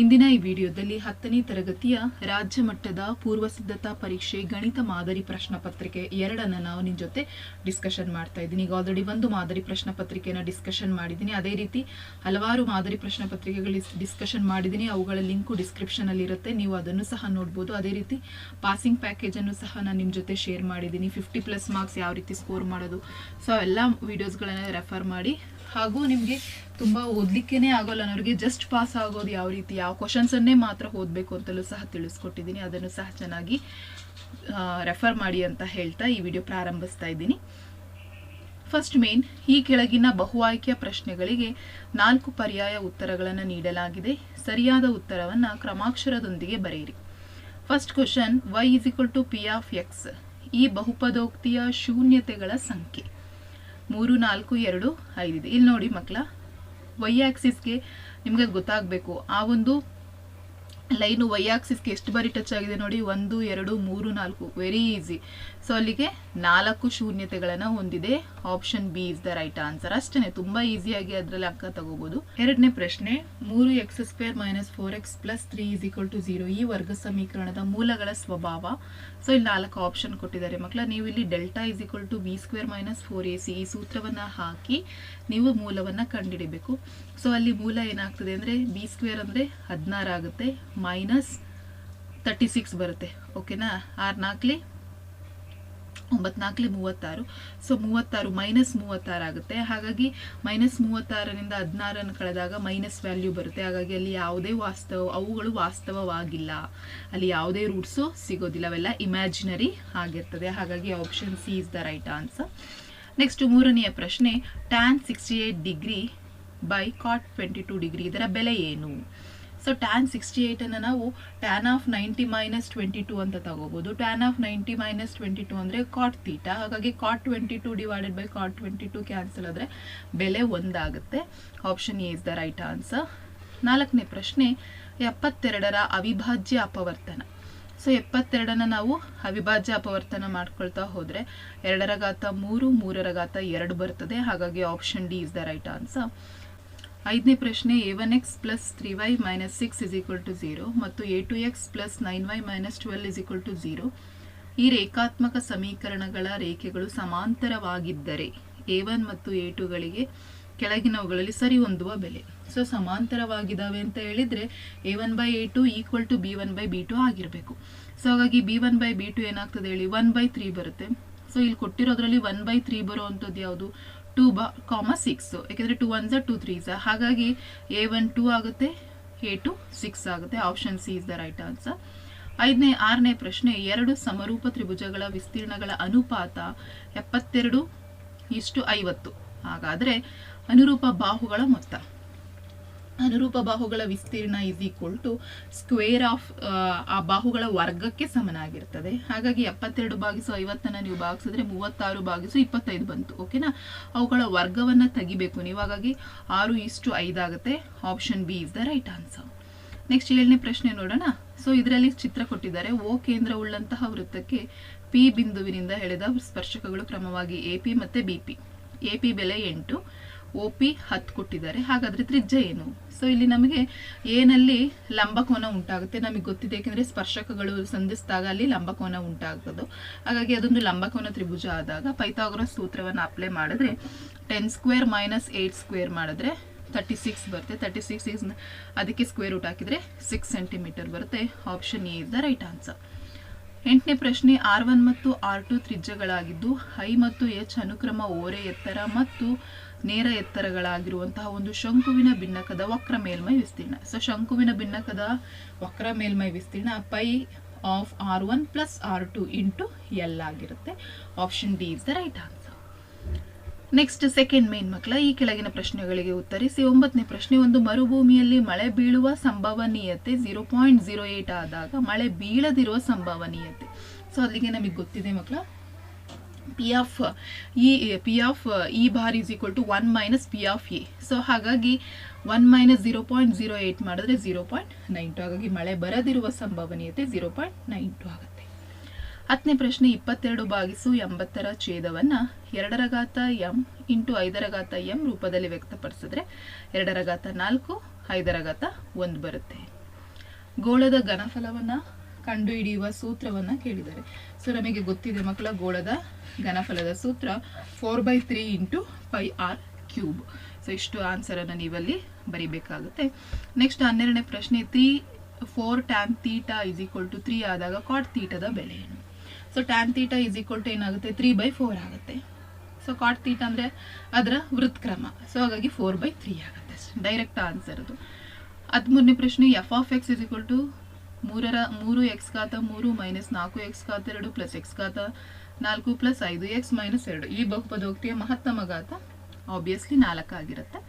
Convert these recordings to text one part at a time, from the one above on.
ಇಂದಿನ ಈ ವಿಡಿಯೋದಲ್ಲಿ ಹತ್ತನೇ ತರಗತಿಯ ರಾಜ್ಯ ಮಟ್ಟದ ಪೂರ್ವ ಸಿದ್ಧತಾ ಪರೀಕ್ಷೆ ಗಣಿತ ಮಾದರಿ ಪ್ರಶ್ನೆ ಪತ್ರಿಕೆ ಎರಡನ್ನು ನಾವು ನಿಮ್ಮ ಜೊತೆ ಡಿಸ್ಕಷನ್ ಮಾಡ್ತಾ ಇದ್ದೀನಿ. ಈಗ ಆಲ್ರೆಡಿ ಒಂದು ಮಾದರಿ ಪ್ರಶ್ನೆ ಪತ್ರಿಕೆಯನ್ನು ಡಿಸ್ಕಷನ್ ಮಾಡಿದ್ದೀನಿ. ಅದೇ ರೀತಿ ಹಲವಾರು ಮಾದರಿ ಪ್ರಶ್ನೆ ಪತ್ರಿಕೆಗಳು ಡಿಸ್ಕಷನ್ ಮಾಡಿದ್ದೀನಿ. ಅವುಗಳ ಲಿಂಕು ಡಿಸ್ಕ್ರಿಪ್ಷನ್ ಅಲ್ಲಿ ಇರುತ್ತೆ. ನೀವು ಅದನ್ನು ಸಹ ನೋಡ್ಬೋದು. ಅದೇ ರೀತಿ ಪಾಸಿಂಗ್ ಪ್ಯಾಕೇಜ್ ಅನ್ನು ಸಹ ನಾನು ನಿಮ್ಮ ಜೊತೆ ಶೇರ್ ಮಾಡಿದ್ದೀನಿ. ಫಿಫ್ಟಿ ಪ್ಲಸ್ ಮಾರ್ಕ್ಸ್ ಯಾವ ರೀತಿ ಸ್ಕೋರ್ ಮಾಡೋದು. ಸೊ ಎಲ್ಲ ವಿಡಿಯೋಸ್ಗಳನ್ನ ರೆಫರ್ ಮಾಡಿ ಹಾಗೂ ನಿಮಗೆ ತುಂಬ ಓದಲಿಕ್ಕೇನೆ ಆಗೋಲ್ಲ ಅನ್ನೋರಿಗೆ ಜಸ್ಟ್ ಪಾಸ್ ಆಗೋದು ಯಾವ ರೀತಿ, ಯಾವ ಕ್ವಶನ್ಸನ್ನೇ ಮಾತ್ರ ಓದಬೇಕು ಅಂತಲೂ ಸಹ ತಿಳಿಸ್ಕೊಟ್ಟಿದ್ದೀನಿ. ಅದನ್ನು ಸಹ ಚೆನ್ನಾಗಿ ರೆಫರ್ ಮಾಡಿ ಅಂತ ಹೇಳ್ತಾ ಈ ವಿಡಿಯೋ ಪ್ರಾರಂಭಿಸ್ತಾ ಇದ್ದೀನಿ. ಫಸ್ಟ್ ಮೇನ್ ಈ ಕೆಳಗಿನ ಬಹು ಆಯ್ಕೆಯ ಪ್ರಶ್ನೆಗಳಿಗೆ ನಾಲ್ಕು ಪರ್ಯಾಯ ಉತ್ತರಗಳನ್ನು ನೀಡಲಾಗಿದೆ. ಸರಿಯಾದ ಉತ್ತರವನ್ನು ಕ್ರಮಾಕ್ಷರದೊಂದಿಗೆ ಬರೆಯಿರಿ. First question y is equal to p of x ಈ ಬಹುಪದೋಕ್ತಿಯ ಶೂನ್ಯತೆಗಳ ಸಂಖ್ಯೆ. ಮೂರು ನಾಲ್ಕು ಎರಡು ಐದಿದೆ ಇಲ್ಲಿ ನೋಡಿ ಮಕ್ಕಳ ವೈ ಆಕ್ಸಿಸ್ಗೆ ನಿಮಗೆ ಗೊತ್ತಾಗಬೇಕು. ಆ ಒಂದು ಲೈನು ವೈ ಆಕ್ಸಿಸ್ಗೆ ಎಷ್ಟು ಬಾರಿ ಟಚ್ ಆಗಿದೆ ನೋಡಿ? ಒಂದು, ಎರಡು, ಮೂರು, ನಾಲ್ಕು. ವೆರಿ ಈಸಿ ಸೊ ಅಲ್ಲಿಗೆ ನಾಲ್ಕು ಶೂನ್ಯತೆಗಳನ್ನು ಹೊಂದಿದೆ. Option B is the right answer ಅಷ್ಟೇ ತುಂಬಾ ಈಸಿಯಾಗಿ ಅದರಲ್ಲಿ ಅಂಕ ತಗೋಬಹುದು ಎರಡನೇ ಪ್ರಶ್ನೆ, ಮೂರು x square minus four x plus three is equal to zero ಈ ವರ್ಗ ಸಮೀಕರಣದ ಮೂಲಗಳ ಸ್ವಭಾವ. ಸೊ ಇಲ್ಲಿ ನಾಲ್ಕು ಆಪ್ಷನ್ ಕೊಟ್ಟಿದ್ದಾರೆ ಮಕ್ಕಳ. ನೀವು ಇಲ್ಲಿ delta is equal to b square minus four a c ಈ ಸೂತ್ರವನ್ನು ಹಾಕಿ ನೀವು ಮೂಲವನ್ನು ಕಂಡುಹಿಡಿಬೇಕು ಸೊ ಅಲ್ಲಿ ಮೂಲ ಏನಾಗ್ತದೆ ಅಂದರೆ ಬಿ ಸ್ಕ್ವೇರ್ ಅಂದರೆ ಹದಿನಾರು ಆಗುತ್ತೆ ಮೈನಸ್ ತರ್ಟಿ ಸಿಕ್ಸ್ ಬರುತ್ತೆ ಓಕೆನಾ ಆರು ನಾಲ್ಕಲಿ ಒಂಬತ್ತು ನಾಲ್ಕಲಿ ಮೂವತ್ತಾರು. ಸೊ ಮೂವತ್ತಾರು ಮೈನಸ್ ಮೂವತ್ತಾರು ಆಗುತ್ತೆ. ಹಾಗಾಗಿ ಮೈನಸ್ ಮೂವತ್ತಾರರಿಂದ ಹದಿನಾರನ್ನು ಕಳೆದಾಗ ಮೈನಸ್ ವ್ಯಾಲ್ಯೂ ಬರುತ್ತೆ. ಹಾಗಾಗಿ ಅಲ್ಲಿ ಯಾವುದೇ ವಾಸ್ತವ, ಅವುಗಳು ವಾಸ್ತವವಾಗಿಲ್ಲ. ಅಲ್ಲಿ ಯಾವುದೇ ರೂಟ್ಸು ಸಿಗೋದಿಲ್ಲ. ಅವೆಲ್ಲ ಇಮ್ಯಾಜಿನರಿ ಆಗಿರ್ತದೆ. ಹಾಗಾಗಿ option C is the right answer next ಮೂರನೆಯ ಪ್ರಶ್ನೆ tan sixty eight degree by cot twenty two degree ಇದರ ಬೆಲೆ ಏನು? ಸೊ ಟ್ಯಾನ್ ಸಿಕ್ಸ್ಟಿ ಏಯ್ಟನ್ನು ನಾವು tan of ninety minus twenty two ಅಂತ ತಗೋಬೋದು. Tan of ninety minus twenty two ಅಂದರೆ ಕಾಟ್ ತೀಟ ಹಾಗಾಗಿ cot twenty two divided by cot twenty two cancel ಆದರೆ ಬೆಲೆ ಒಂದಾಗುತ್ತೆ. Option A is the right answer ನಾಲ್ಕನೇ ಪ್ರಶ್ನೆ, ಎಪ್ಪತ್ತೆರಡರ ಅವಿಭಾಜ್ಯ ಅಪವರ್ತನ. ಸೊ ಎಪ್ಪತ್ತೆರಡನ್ನ ನಾವು ಅವಿಭಾಜ್ಯ ಅಪವರ್ತನ ಮಾಡ್ಕೊಳ್ತಾ ಹೋದರೆ ಎರಡರ ಘಾತ ಮೂರು ಮೂರರ ಘಾತ ಎರಡು ಬರ್ತದೆ. ಹಾಗಾಗಿ option D is the right answer ಐದನೇ ಪ್ರಶ್ನೆ a one x plus three y minus six is equal to zero ಮತ್ತು a two x plus nine y minus twelve is equal to zero ಈ ರೇಖಾತ್ಮಕ ಸಮೀಕರಣಗಳ ರೇಖೆಗಳು ಸಮಾಂತರವಾಗಿದ್ದರೆ ಎ ಒನ್ ಮತ್ತು A ಟುಗಳಿಗೆ ಕೆಳಗಿನವುಗಳಲ್ಲಿ ಸರಿ ಹೊಂದುವ ಬೆಲೆ. ಸೊ ಸಮಾಂತರವಾಗಿದ್ದಾವೆ ಅಂತ ಹೇಳಿದರೆ a one by a two equal to b one by b two ಆಗಿರಬೇಕು. ಸೊ ಹಾಗಾಗಿ b one by b two ಏನಾಗ್ತದೆ ಹೇಳಿ? ಒನ್ ಬೈ ತ್ರೀ ಬರುತ್ತೆ. ಸೊ ಇಲ್ಲಿ ಕೊಟ್ಟಿರೋದ್ರಲ್ಲಿ ಒನ್ ಬೈ ತ್ರೀ ಬರೋ ಅಂಥದ್ದು ಯಾವುದು? ಟೂ ಬಾ ಕಾಮ ಸಿಕ್ಸು ಯಾಕೆಂದರೆ ಟೂ ಒನ್ಸ ಟೂ ತ್ರೀಸ ಹಾಗಾಗಿ ಎ ಒನ್ ಟೂ ಆಗುತ್ತೆ ಎ ಟು ಸಿಕ್ಸ್ ಆಗುತ್ತೆ. Option C is the right answer ಐದನೇ, ಆರನೇ ಪ್ರಶ್ನೆ, ಎರಡು ಸಮರೂಪ ತ್ರಿಭುಜಗಳ ವಿಸ್ತೀರ್ಣಗಳ ಅನುಪಾತ ಎಪ್ಪತ್ತೆರಡು ಇಷ್ಟು ಐವತ್ತು. ಹಾಗಾದರೆ ಅನುರೂಪ ಬಾಹುಗಳ ಮೊತ್ತ. ಅನುರೂಪ ಬಾಹುಗಳ ವಿಸ್ತೀರ್ಣ is equal to square of ಆ ಬಾಹುಗಳ ವರ್ಗಕ್ಕೆ ಸಮನಾಗಿರ್ತದೆ. ಹಾಗಾಗಿ ಎಪ್ಪತ್ತೆರಡು ಭಾಗಿಸು ಐವತ್ತನ್ನು ನೀವು ಭಾಗಿಸಿದ್ರೆ ಮೂವತ್ತಾರು ಭಾಗಿಸು ಇಪ್ಪತ್ತೈದು ಬಂತು ಓಕೆನಾ ಅವುಗಳ ವರ್ಗವನ್ನು ತೆಗಿಬೇಕು. ನೀವು ಹಾಗಾಗಿ ಆರು ಇಷ್ಟು ಐದಾಗುತ್ತೆ option B is the right answer next ಏಳನೇ ಪ್ರಶ್ನೆ ನೋಡೋಣ. ಸೊ ಇದರಲ್ಲಿ ಚಿತ್ರ ಕೊಟ್ಟಿದ್ದಾರೆ. ಓ ಕೇಂದ್ರವುಳ್ಳಂತಹ ವೃತ್ತಕ್ಕೆ ಪಿ ಬಿಂದುವಿನಿಂದ ಎಳೆದ ಸ್ಪರ್ಶಕಗಳು ಕ್ರಮವಾಗಿ ಎ ಪಿ ಮತ್ತು ಬಿ ಪಿ ಎ ಪಿ ಬೆಲೆ ಎಂಟು. ಒ ಪಿ ಹತ್ತು ಕೊಟ್ಟಿದ್ದಾರೆ. ಹಾಗಾದರೆ ತ್ರಿಜ್ಯ ಏನು? ಸೊ ಇಲ್ಲಿ ನಮಗೆ ಏನಲ್ಲಿ ಲಂಬಕೋನ ಉಂಟಾಗುತ್ತೆ ನಮಗೆ ಗೊತ್ತಿದೆ. ಏಕೆಂದರೆ ಸ್ಪರ್ಶಕಗಳು ಸಂಧಿಸಿದಾಗ ಅಲ್ಲಿ ಲಂಬಕೋನ ಉಂಟಾಗ್ತದೆ ಹಾಗಾಗಿ ಅದೊಂದು ಲಂಬಕೋನ ತ್ರಿಭುಜ ಆದಾಗ ಪೈಥಾಗ್ರಸ್ ಸೂತ್ರವನ್ನು ಅಪ್ಲೈ ಮಾಡಿದ್ರೆ ten square minus eight square ಮಾಡಿದ್ರೆ ತರ್ಟಿ ಸಿಕ್ಸ್ ಬರುತ್ತೆ. ತರ್ಟಿ ಸಿಕ್ಸ್ ಇಸ್ ಅದಕ್ಕೆ ಸ್ಕ್ವೇರ್ ರೂಟ್ ಹಾಕಿದರೆ ಸಿಕ್ಸ್ ಸೆಂಟಿಮೀಟರ್ ಬರುತ್ತೆ. Option A is right answer ಎಂಟನೇ ಪ್ರಶ್ನೆ ಆರ್ ಒನ್ ಮತ್ತು ಆರ್ ಟು ತ್ರಿಜ್ಯಗಳಾಗಿದ್ದು ಐ ಮತ್ತು ಎಚ್ ಅನುಕ್ರಮ ಓರೆ ಎತ್ತರ ಮತ್ತು ನೇರ ಎತ್ತರಗಳಾಗಿರುವಂತಹ ಒಂದು ಶಂಕುವಿನ ಭಿನ್ನಕದ ವಕ್ರ ಮೇಲ್ಮೈ ವಿಸ್ತೀರ್ಣ. ಸೊ ಶಂಕುವಿನ ಭಿನ್ನಕದ ವಕ್ರ ಮೇಲ್ಮೈ ವಿಸ್ತೀರ್ಣ pi of r one plus r two into l ಆಗಿರುತ್ತೆ. Option D is the right answer next second main ಮಕ್ಕಳ, ಈ ಕೆಳಗಿನ ಪ್ರಶ್ನೆಗಳಿಗೆ ಉತ್ತರಿಸಿ. ಒಂಬತ್ತನೇ ಪ್ರಶ್ನೆ, ಒಂದು ಮರುಭೂಮಿಯಲ್ಲಿ ಮಳೆ ಬೀಳುವ ಸಂಭವನೀಯತೆ ಝೀರೋ ಪಾಯಿಂಟ್ ಝೀರೋ ಏಟ್ ಆದಾಗ ಮಳೆ ಬೀಳದಿರುವ ಸಂಭವನೀಯತೆ. ಸೊ ಅಲ್ಲಿಗೆ ನಮಗೆ ಗೊತ್ತಿದೆ ಮಕ್ಕಳ p of e p of e bar is equal to one minus p of a so ಹಾಗಾಗಿ one minus zero point zero eight ಮಾಡಿದ್ರೆ ಝೀರೋ ಪಾಯಿಂಟ್ ನೈನ್ ಟು ಹಾಗಾಗಿ ಮಳೆ ಬರದಿರುವ ಸಂಭವನೀಯತೆ ಝೀರೋ ಪಾಯಿಂಟ್ ನೈನ್ ಟು ಆಗುತ್ತೆ. ಹತ್ತನೇ ಪ್ರಶ್ನೆ, ಇಪ್ಪತ್ತೆರಡು ಭಾಗಿಸು ಎಂಬತ್ತರ ಛೇದವನ್ನು ಎರಡರ ಘಾತ ಎಂ ಇಂಟು ಐದರ ಘಾತ ಎಂ ರೂಪದಲ್ಲಿ ವ್ಯಕ್ತಪಡಿಸಿದ್ರೆ ಎರಡರ ಘಾತ ನಾಲ್ಕು ಐದರ ಘಾತ ಒಂದು ಬರುತ್ತೆ. ಗೋಳದ ಘನಫಲವನ್ನು ಕಂಡುಹಿಡಿಯುವ ಸೂತ್ರವನ್ನು ಕೇಳಿದ್ದಾರೆ. ಸೊ ನಮಗೆ ಗೊತ್ತಿದೆ ಮಕ್ಕಳ ಗೋಳದ ಘನಫಲದ ಸೂತ್ರ four by three into pi r cube so ಇಷ್ಟು ಆನ್ಸರನ್ನು ನೀವಲ್ಲಿ ಬರಿಬೇಕಾಗುತ್ತೆ. ನೆಕ್ಸ್ಟ್ ಹನ್ನೆರಡನೇ ಪ್ರಶ್ನೆ three four tan theta is equal to three ಆದಾಗ ಕಾಟ್ ತೀಟದ ಬೆಲೆ ಏನು? So tan theta is equal to ಏನಾಗುತ್ತೆ? ತ್ರೀ ಬೈ ಫೋರ್ ಆಗುತ್ತೆ. ಸೊ ಕಾಟ್ ತೀಟ ಅಂದರೆ ಅದರ ವೃತ್ಕ್ರಮ. ಸೊ ಹಾಗಾಗಿ ಫೋರ್ ಬೈ ತ್ರೀ ಆಗುತ್ತೆ. ಡೈರೆಕ್ಟ್ ಆನ್ಸರ್ ಅದು. ಹದಿಮೂರನೇ ಪ್ರಶ್ನೆ f of x is equal to ಮೂರರ ಮೂರು ಎಕ್ಸ್ ಖಾತ, ಮೂರು ಮೈನಸ್ ನಾಲ್ಕು ಎಕ್ಸ್ ಖಾತ, ಎರಡು ಪ್ಲಸ್ ಎಕ್ಸ್ ಖಾತ, ನಾಲ್ಕು ಪ್ಲಸ್ ಐದು ಎಕ್ಸ್ ಮೈನಸ್ ಎರಡು. ಈ ಬಹುಪದೋಕ್ತಿಯ ಮಹತ್ತಮ ಘಾತ ಆಬ್ವಿಯಸ್ಲಿ ನಾಲ್ಕಾಗಿರುತ್ತೆ.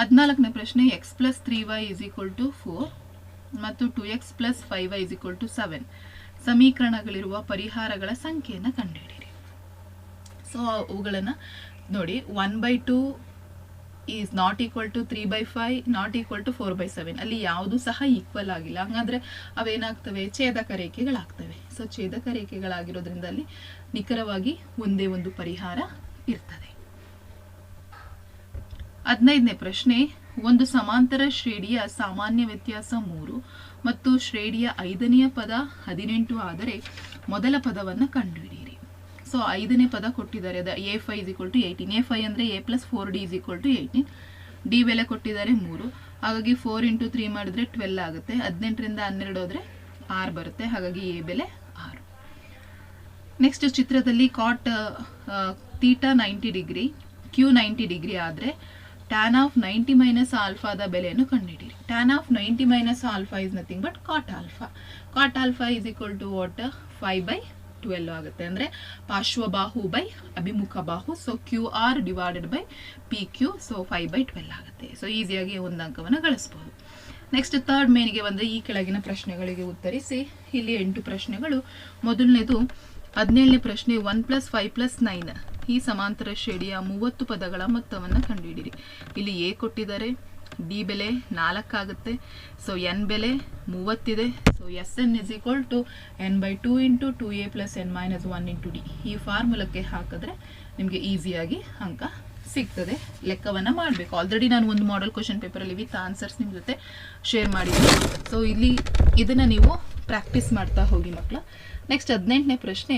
ಹದಿನಾಲ್ಕನೇ ಪ್ರಶ್ನೆ, x plus three y is equal to four ಮತ್ತು two x plus five y is equal to seven. ಸಮೀಕರಣಗಳಿರುವ ಪರಿಹಾರಗಳ ಸಂಖ್ಯೆಯನ್ನು ಕಂಡುಹಿಡಿಯಿರಿ. ಸೊ ಅವುಗಳನ್ನು ನೋಡಿ, one by two is not equal to three by five not equal to four by seven ಅಲ್ಲಿ ಯಾವುದು ಸಹ equal ಆಗಿಲ್ಲ. ಹಂಗಾದ್ರೆ ಅವೇನಾಗ್ತವೆ? ಛೇದಕ ರೇಖೆಗಳಾಗ್ತವೆ ಸೊ ಛೇದಕ ರೇಖೆಗಳಾಗಿರೋದ್ರಿಂದ ಅಲ್ಲಿ ನಿಖರವಾಗಿ ಒಂದೇ ಒಂದು ಪರಿಹಾರ ಇರ್ತದೆ. ಹದಿನೈದನೇ ಪ್ರಶ್ನೆ, ಒಂದು ಸಮಾಂತರ ಶ್ರೇಣಿಯ ಸಾಮಾನ್ಯ ವ್ಯತ್ಯಾಸ ಮೂರು ಮತ್ತು ಶ್ರೇಣಿಯ ಐದನೆಯ ಪದ ಹದಿನೆಂಟು ಆದರೆ ಮೊದಲ ಪದವನ್ನು ಕಂಡುಹಿಡಿಯಿರಿ. ಸೊ ಐದನೇ ಪದ ಕೊಟ್ಟಿದ್ದಾರೆ. ಅದ a five is equal to eighteen a five ಅಂದರೆ a plus four d is equal to eighteen d ಬೆಲೆ ಕೊಟ್ಟಿದ್ದಾರೆ ಮೂರು. ಹಾಗಾಗಿ ಫೋರ್ ಇಂಟು ತ್ರೀ ಮಾಡಿದ್ರೆ ಟ್ವೆಲ್ ಆಗುತ್ತೆ. ಹದಿನೆಂಟರಿಂದ ಹನ್ನೆರಡು ಹೋದರೆ ಆರು ಬರುತ್ತೆ. ಹಾಗಾಗಿ ಎ ಬೆಲೆ ಆರು. ನೆಕ್ಸ್ಟ್ ಚಿತ್ರದಲ್ಲಿ cot theta ninety degree Q ninety degree ಆದರೆ ಟ್ಯಾನ್ ಆಫ್ ನೈಂಟಿ ಮೈನಸ್ ಆಲ್ಫಾದ ಬೆಲೆಯನ್ನು ಕಂಡುಹಿಡಿಯಿರಿ. Tan of ninety minus alpha is nothing but cot alpha cot alpha is equal to what five by twelve ಆಗುತ್ತೆ. ಅಂದರೆ ಪಾರ್ಶ್ವಬಾಹು by ಅಭಿಮುಖ ಬಾಹು so Q R divided by P Q so five by twelve ಆಗುತ್ತೆ. So ಈಸಿಯಾಗಿ ಒಂದು ಅಂಕವನ್ನು ಗಳಿಸ್ಬೋದು. Next third ಮೇನಿಗೆ ಬಂದರೆ ಈ ಕೆಳಗಿನ ಪ್ರಶ್ನೆಗಳಿಗೆ ಉತ್ತರಿಸಿ. ಇಲ್ಲಿ ಎಂಟು ಪ್ರಶ್ನೆಗಳು. ಮೊದಲನೇದು ಹದಿನೇಳನೇ ಪ್ರಶ್ನೆ one plus five plus nine ಈ ಸಮಾಂತರ ಶ್ರೇಣಿಯ ಮೂವತ್ತು ಪದಗಳ ಮೊತ್ತವನ್ನು ಕಂಡುಹಿಡಿರಿ ಇಲ್ಲಿ ಎ ಕೊಟ್ಟಿದ್ದಾರೆ. ಡಿ ಬೆಲೆ ನಾಲ್ಕಾಗುತ್ತೆ ಸೊ ಎನ್ ಬೆಲೆ ಮೂವತ್ತಿದೆ. So S n is equal to n by two into two a plus n minus one into d ಈ ಫಾರ್ಮುಲಕ್ಕೆ ಹಾಕಿದ್ರೆ ನಿಮಗೆ ಈಸಿಯಾಗಿ ಅಂಕ ಸಿಗ್ತದೆ. ಲೆಕ್ಕವನ್ನು ಮಾಡಬೇಕು. ಆಲ್ರೆಡಿ ನಾನು ಒಂದು ಮಾಡೆಲ್ ಕ್ವಶನ್ ಪೇಪರಲ್ಲಿ ವಿತ್ ಆನ್ಸರ್ಸ್ ನಿಮ್ಮ ಜೊತೆ ಶೇರ್ ಮಾಡಿದ್ದೀನಿ. ಸೊ ಇಲ್ಲಿ ಇದನ್ನು ನೀವು ಪ್ರಾಕ್ಟೀಸ್ ಮಾಡ್ತಾ ಹೋಗಿ ಮಕ್ಕಳ ನೆಕ್ಸ್ಟ್ ಹದಿನೆಂಟನೇ ಪ್ರಶ್ನೆ,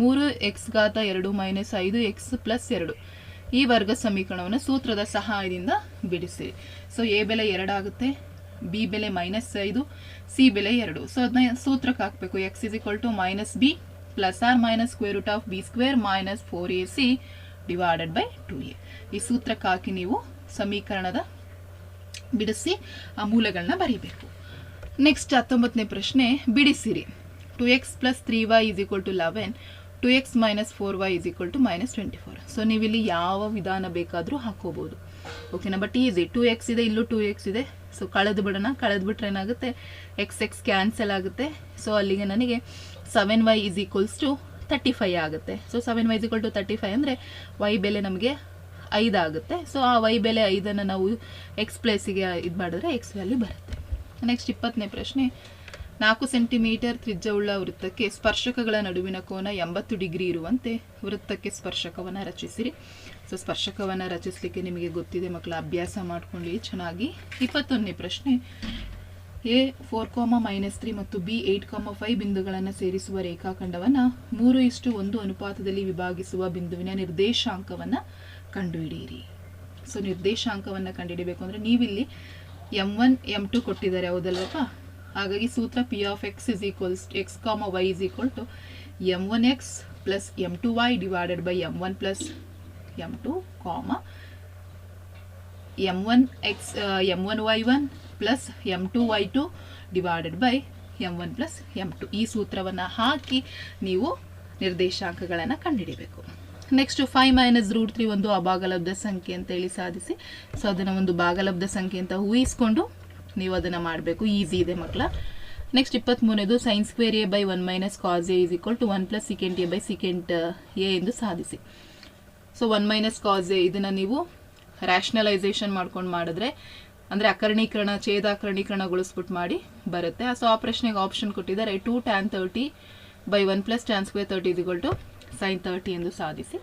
ಮೂರು ಎಕ್ಸ್ ಘಾತ ಎರಡು ಮೈನಸ್ ಐದು ಎಕ್ಸ್ ಪ್ಲಸ್ ಎರಡು. ಈ ವರ್ಗ ಸಮೀಕರಣವನ್ನು ಸೂತ್ರದ ಸಹಾಯದಿಂದ ಬಿಡಿಸಿ. ಸೊ ಎ ಬೆಲೆ ಎರಡಾಗುತ್ತೆ ಬಿ ಬೆಲೆ ಮೈನಸ್ ಐದು ಸಿ ಬೆಲೆ ಎರಡು. ಸೊ ಅದನ್ನ ಸೂತ್ರಕ್ಕೆ ಹಾಕಬೇಕು. X is equal to minus b plus or minus square root of b square minus four a c divided by two a ಈ ಸೂತ್ರಕ್ಕೆ ಹಾಕಿ ನೀವು ಸಮೀಕರಣದ ಬಿಡಿಸಿ, ಆ ಮೂಲಗಳನ್ನ ಬರೀಬೇಕು. ನೆಕ್ಸ್ಟ್ ಹತ್ತೊಂಬತ್ತನೇ ಪ್ರಶ್ನೆ, ಬಿಡಿಸಿರಿ. Two x plus three y is equal to eleven two x minus four y is equal to minus twenty four so ನೀವಿಲ್ಲಿ ಯಾವ ವಿಧಾನ ಬೇಕಾದರೂ ಹಾಕೋಬೋದು ಓಕೆನಾ ಬಟ್ ಈಸಿ ಟು ಎಕ್ಸ್ ಇದೆ, ಇಲ್ಲೂ ಟು ಎಕ್ಸ್ ಇದೆ. ಸೊ ಕಳೆದು ಬಿಡೋಣ. ಕಳೆದು ಬಿಟ್ರೆ ಏನಾಗುತ್ತೆ? ಎಕ್ಸ್ ಎಕ್ಸ್ ಕ್ಯಾನ್ಸಲ್ ಆಗುತ್ತೆ. ಸೊ ಅಲ್ಲಿಗೆ ನನಗೆ seven y is equals to thirty five ಆಗುತ್ತೆ. So seven y equal to thirty five ಅಂದರೆ ವೈ ಬೆಲೆ ನಮಗೆ ಐದು ಆಗುತ್ತೆ. ಸೊ ಆ ವೈ ಬೆಲೆ ಐದನ್ನು ನಾವು ಎಕ್ಸ್ ಪ್ಲೇಸಿಗೆ ಇದು ಮಾಡಿದ್ರೆ ಎಕ್ಸ್ ವ್ಯಾಲ್ಯೂ ಬರುತ್ತೆ. ನೆಕ್ಸ್ಟ್ ಇಪ್ಪತ್ತನೇ ಪ್ರಶ್ನೆ. ನಾಲ್ಕು ಸೆಂಟಿಮೀಟರ್ ತ್ರಿಜ್ಯವುಳ್ಳ ವೃತ್ತಕ್ಕೆ ಸ್ಪರ್ಶಕಗಳ ನಡುವಿನ ಕೋನ ಎಂಬತ್ತು ಡಿಗ್ರಿ ಇರುವಂತೆ ವೃತ್ತಕ್ಕೆ ಸ್ಪರ್ಶಕವನ್ನು ರಚಿಸಿರಿ. ಸೊ ಸ್ಪರ್ಶಕವನ್ನು ರಚಿಸಲಿಕ್ಕೆ ನಿಮಗೆ ಗೊತ್ತಿದೆ, ಮಕ್ಕಳ, ಅಭ್ಯಾಸ ಮಾಡಿಕೊಳ್ಳಿ, ಚೆನ್ನಾಗಿ. ಇಪ್ಪತ್ತೊಂದನೇ ಪ್ರಶ್ನೆ. A, four comma minus three ಮತ್ತು ಬಿ ಏಯ್ಟ್ ಕಾಮ ಫೈವ್ ಬಿಂದುಗಳನ್ನು ಸೇರಿಸುವ ರೇಖಾಖಂಡವನ್ನು ಮೂರು ಇಷ್ಟು ಒಂದು ಅನುಪಾತದಲ್ಲಿ ವಿಭಾಗಿಸುವ ಬಿಂದುವಿನ ನಿರ್ದೇಶಾಂಕವನ್ನು ಕಂಡುಹಿಡಿಯಿರಿ. ಸೊ ನಿರ್ದೇಶಾಂಕವನ್ನು ಕಂಡುಹಿಡಿಬೇಕು ಅಂದರೆ ನೀವಿಲ್ಲಿ ಎಂ ಒನ್ ಎಂ ಟು ಕೊಟ್ಟಿದ್ದಾರೆ, ಹೌದಲ್ವಪ್ಪ? ಹಾಗಾಗಿ ಸೂತ್ರ P of x is equals x comma y is equal to m one x plus m two y divided by m one plus m two comma m one x m one y one plus m two y two divided by m one plus m two ಈ ಸೂತ್ರವನ್ನು ಹಾಕಿ ನೀವು ನಿರ್ದೇಶಾಂಕಗಳನ್ನು ಕಂಡುಹಿಡಿಬೇಕು. Next five minus root three ಒಂದು ಅಭಾಗಲಬ್ಧ ಸಂಖ್ಯೆ ಅಂತೇಳಿ ಸಾಧಿಸಿ. ಸೊ, ಅದನ್ನು ಒಂದು ಭಾಗಲಬ್ಧ ಸಂಖ್ಯೆ ಅಂತ ಊಹಿಸ್ಕೊಂಡು ನೀವು ಅದನ್ನು ಮಾಡಬೇಕು. ಈಸಿ ಇದೆ ಮಕ್ಕಳ next ಇಪ್ಪತ್ತ್ಮೂರನೇದು sines square A by one minus cos A is equal to one plus secant A by secant A ಎಂದು ಸಾಧಿಸಿ. So one minus cos A ಇದನ್ನು ನೀವು ರ್ಯಾಷನಲೈಸೇಷನ್ ಮಾಡ್ಕೊಂಡು ಮಾಡಿದ್ರೆ, ಅಂದರೆ ಅಕರ್ಣೀಕರಣ ಛೇದಾಕರಣೀಕರಣಗೊಳಿಸ್ಬಿಟ್ಟು ಮಾಡಿ ಬರುತ್ತೆ. ಸೊ ಆ ಪ್ರಶ್ನೆಗೆ ಆಪ್ಷನ್ ಕೊಟ್ಟಿದ್ದಾರೆ. Two tan thirty by one plus tan square thirty is equal to sin thirty ಎಂದು ಸಾಧಿಸಿ.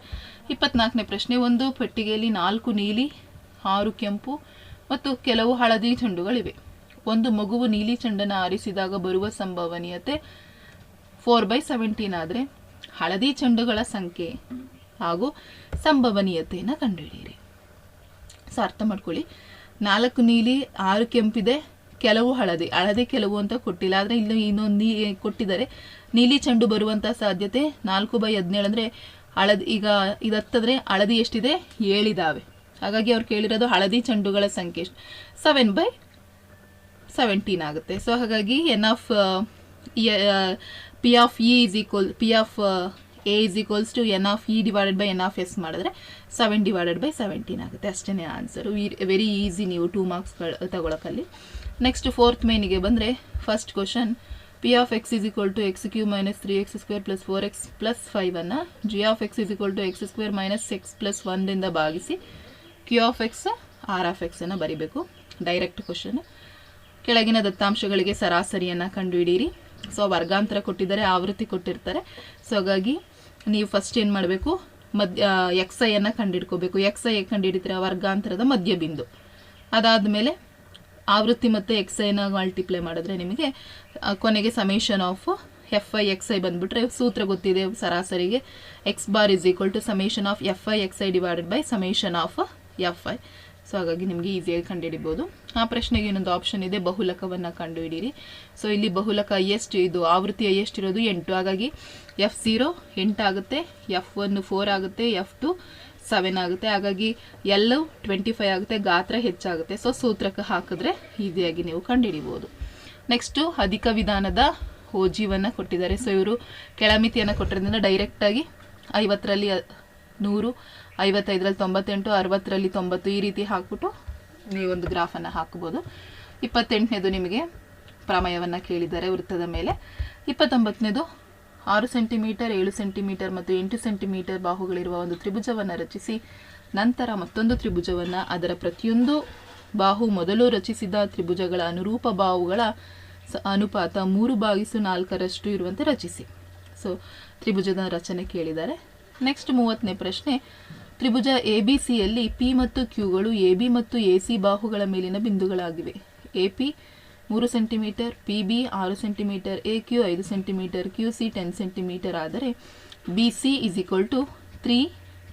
ಇಪ್ಪತ್ನಾಲ್ಕನೇ ಪ್ರಶ್ನೆ, ಒಂದು ಪೆಟ್ಟಿಗೆಯಲ್ಲಿ ನಾಲ್ಕು ನೀಲಿ, ಆರು ಕೆಂಪು ಮತ್ತು ಕೆಲವು ಹಳದಿ ಚೆಂಡುಗಳಿವೆ ಒಂದು ಮಗುವು ನೀಲಿ ಚೆಂಡನ್ನು ಆರಿಸಿದಾಗ ಬರುವ ಸಂಭವನೀಯತೆ ಫೋರ್ ಬೈ ಸೆವೆಂಟೀನ್ ಆದರೆ ಹಳದಿ ಚೆಂಡುಗಳ ಸಂಖ್ಯೆ ಹಾಗೂ ಸಂಭವನೀಯತೆಯನ್ನು ಕಂಡುಹಿಡಿಯಿರಿ. ಸೊ ಅರ್ಥ ಮಾಡ್ಕೊಳ್ಳಿ. ನಾಲ್ಕು ನೀಲಿ, ಆರು ಕೆಂಪಿದೆ, ಕೆಲವು ಹಳದಿ. ಹಳದಿ ಕೆಲವು ಅಂತ ಕೊಟ್ಟಿಲ್ಲ, ಆದರೆ ಇಲ್ಲಿ ಇನ್ನೊಂದು ನೀ, ಕೊಟ್ಟಿದ್ದಾರೆ. ನೀಲಿ ಚೆಂಡು ಬರುವಂಥ ಸಾಧ್ಯತೆ ನಾಲ್ಕು ಬೈ ಹದಿನೇಳು ಅಂದರೆ ಹಳದಿ, ಈಗ ಇದು ಹಳದಿ ಎಷ್ಟಿದೆ? ಏಳಿದಾವೆ. ಹಾಗಾಗಿ ಅವ್ರು ಕೇಳಿರೋದು ಹಳದಿ ಚೆಂಡುಗಳ ಸಂಖ್ಯೆ ಸೆವೆನ್ ಬೈ ಸೆವೆಂಟೀನ್ ಆಗುತ್ತೆ. ಸೊ ಹಾಗಾಗಿ n of P of E is equal P of A is equals to n of E divided by n of S ಮಾಡಿದ್ರೆ ಸೆವೆನ್ ಡಿವೈಡೆಡ್ ಬೈ ಸೆವೆಂಟೀನ್ ಆಗುತ್ತೆ. ಅಷ್ಟೇ ಆನ್ಸರು ವೆರಿ ಈಸಿ ನೀವು two ಮಾರ್ಕ್ಸ್ಗಳು ತಗೊಳಕಲ್ಲಿ next fourth ಮೇನಿಗೆ ಬಂದರೆ first question P of x is equal to x cube minus three x square plus four x plus ಫೈವನ್ನು g of x is equal to x square minus x plus ಒಂದಿಂದ ಭಾಗಿಸಿ q of x r of ಎಕ್ಸನ್ನು ಬರಿಬೇಕು. Direct question ಕೆಳಗಿನ ದತ್ತಾಂಶಗಳಿಗೆ ಸರಾಸರಿಯನ್ನು ಕಂಡುಹಿಡಿಯಿರಿ. So ವರ್ಗಾಂತರ ಕೊಟ್ಟಿದ್ದಾರೆ, ಆವೃತ್ತಿ ಕೊಟ್ಟಿರ್ತಾರೆ. So ಹಾಗಾಗಿ ನೀವು ಫಸ್ಟ್ ಏನು ಮಾಡಬೇಕು? ಮಧ್ಯ ಎಕ್ಸ್ ಐಯನ್ನು ಕಂಡುಹಿಡ್ಕೋಬೇಕು. ಎಕ್ಸ್ ಐ ಕಂಡುಹಿಡಿತೀರ? ವರ್ಗಾಂತರದ ಮಧ್ಯಬಿಂದು. ಅದಾದಮೇಲೆ ಆವೃತ್ತಿ ಮತ್ತು ಎಕ್ಸ್ ಐನ ಮಲ್ಟಿಪ್ಲೈ ಮಾಡಿದ್ರೆ ನಿಮಗೆ ಕೊನೆಗೆ summation of f i x i ಬಂದುಬಿಟ್ರೆ ಸೂತ್ರ ಗೊತ್ತಿದೆ ಸರಾಸರಿಗೆ. X bar is equal to summation of f i x i divided by summation of f i so ಹಾಗಾಗಿ ನಿಮಗೆ ಈಸಿಯಾಗಿ ಕಂಡುಹಿಡಿಬೋದು. ಆ ಪ್ರಶ್ನೆಗೆ ಇನ್ನೊಂದು ಆಪ್ಷನ್ ಇದೆ, ಬಹುಲಕವನ್ನು ಕಂಡುಹಿಡಿಯಿರಿ. ಸೊ ಇಲ್ಲಿ ಬಹುಲಕ ಎಷ್ಟು, ಇದು ಆವೃತ್ತಿ ಎಷ್ಟಿರೋದು? ಎಂಟು. ಹಾಗಾಗಿ ಎಫ್ ಝೀರೋ ಎಂಟಾಗುತ್ತೆ ಎಫ್ ಒನ್ ಫೋರ್ ಆಗುತ್ತೆ. ಎಫ್ ಟು ಸೆವೆನ್ ಆಗುತ್ತೆ. ಹಾಗಾಗಿ ಎಲ್ಲೂ ಟ್ವೆಂಟಿ ಫೈವ್ ಆಗುತ್ತೆ. ಗಾತ್ರ ಹೆಚ್ಚಾಗುತ್ತೆ. ಸೊ ಸೂತ್ರಕ್ಕೆ ಹಾಕಿದ್ರೆ ಈಸಿಯಾಗಿ ನೀವು ಕಂಡುಹಿಡಿಬೋದು. ನೆಕ್ಸ್ಟು ಅಧಿಕ ವಿಧಾನದ ಓಜೀವನ್ನು ಕೊಟ್ಟಿದ್ದಾರೆ. ಸೊ ಇವರು ಕೆಳಮಿತಿಯನ್ನು ಕೊಟ್ಟಿರೋದ್ರಿಂದ ಡೈರೆಕ್ಟಾಗಿ ಐವತ್ತರಲ್ಲಿ ನೂರು ಐವತ್ತೈದರಲ್ಲಿ ತೊಂಬತ್ತೆಂಟು, ಅರವತ್ತರಲ್ಲಿ ತೊಂಬತ್ತು, ಈ ರೀತಿ ಹಾಕ್ಬಿಟ್ಟು ನೀವೊಂದು ಗ್ರಾಫನ್ನು ಹಾಕ್ಬೋದು. ಇಪ್ಪತ್ತೆಂಟನೇದು ನಿಮಗೆ ಪ್ರಮೇಯವನ್ನು ಕೇಳಿದ್ದಾರೆ ವೃತ್ತದ ಮೇಲೆ. ಇಪ್ಪತ್ತೊಂಬತ್ತನೇದು ಆರು ಸೆಂಟಿಮೀಟರ್, ಏಳು ಸೆಂಟಿಮೀಟರ್ ಮತ್ತು ಎಂಟು ಸೆಂಟಿಮೀಟರ್ ಬಾಹುಗಳಿರುವ ಒಂದು ತ್ರಿಭುಜವನ್ನು ರಚಿಸಿ, ನಂತರ ಮತ್ತೊಂದು ತ್ರಿಭುಜವನ್ನು ಅದರ ಪ್ರತಿಯೊಂದು ಬಾಹು ಮೊದಲು ರಚಿಸಿದ ತ್ರಿಭುಜಗಳ ಅನುರೂಪ ಬಾಹುಗಳ ಅನುಪಾತ ಮೂರು ಬಾಗಿಸು ನಾಲ್ಕರಷ್ಟು ಇರುವಂತೆ ರಚಿಸಿ. ಸೊ ತ್ರಿಭುಜದ ರಚನೆ ಕೇಳಿದ್ದಾರೆ. ನೆಕ್ಸ್ಟ್ ಮೂವತ್ತನೇ ಪ್ರಶ್ನೆ ತ್ರಿಭುಜ ಎ ಬಿ ಸಿಯಲ್ಲಿ ಪಿ ಮತ್ತು ಕ್ಯೂಗಳು ಎ ಬಿ ಮತ್ತು ಎ ಸಿ ಬಾಹುಗಳ ಮೇಲಿನ ಬಿಂದುಗಳಾಗಿವೆ. ಎ ಪಿ ಮೂರು ಸೆಂಟಿಮೀಟರ್ ಪಿ ಬಿ ಆರು ಸೆಂಟಿಮೀಟರ್ ಎ ಕ್ಯೂ ಐದು centimetre Q C ten centimetre ಆದರೆ B C is equal to three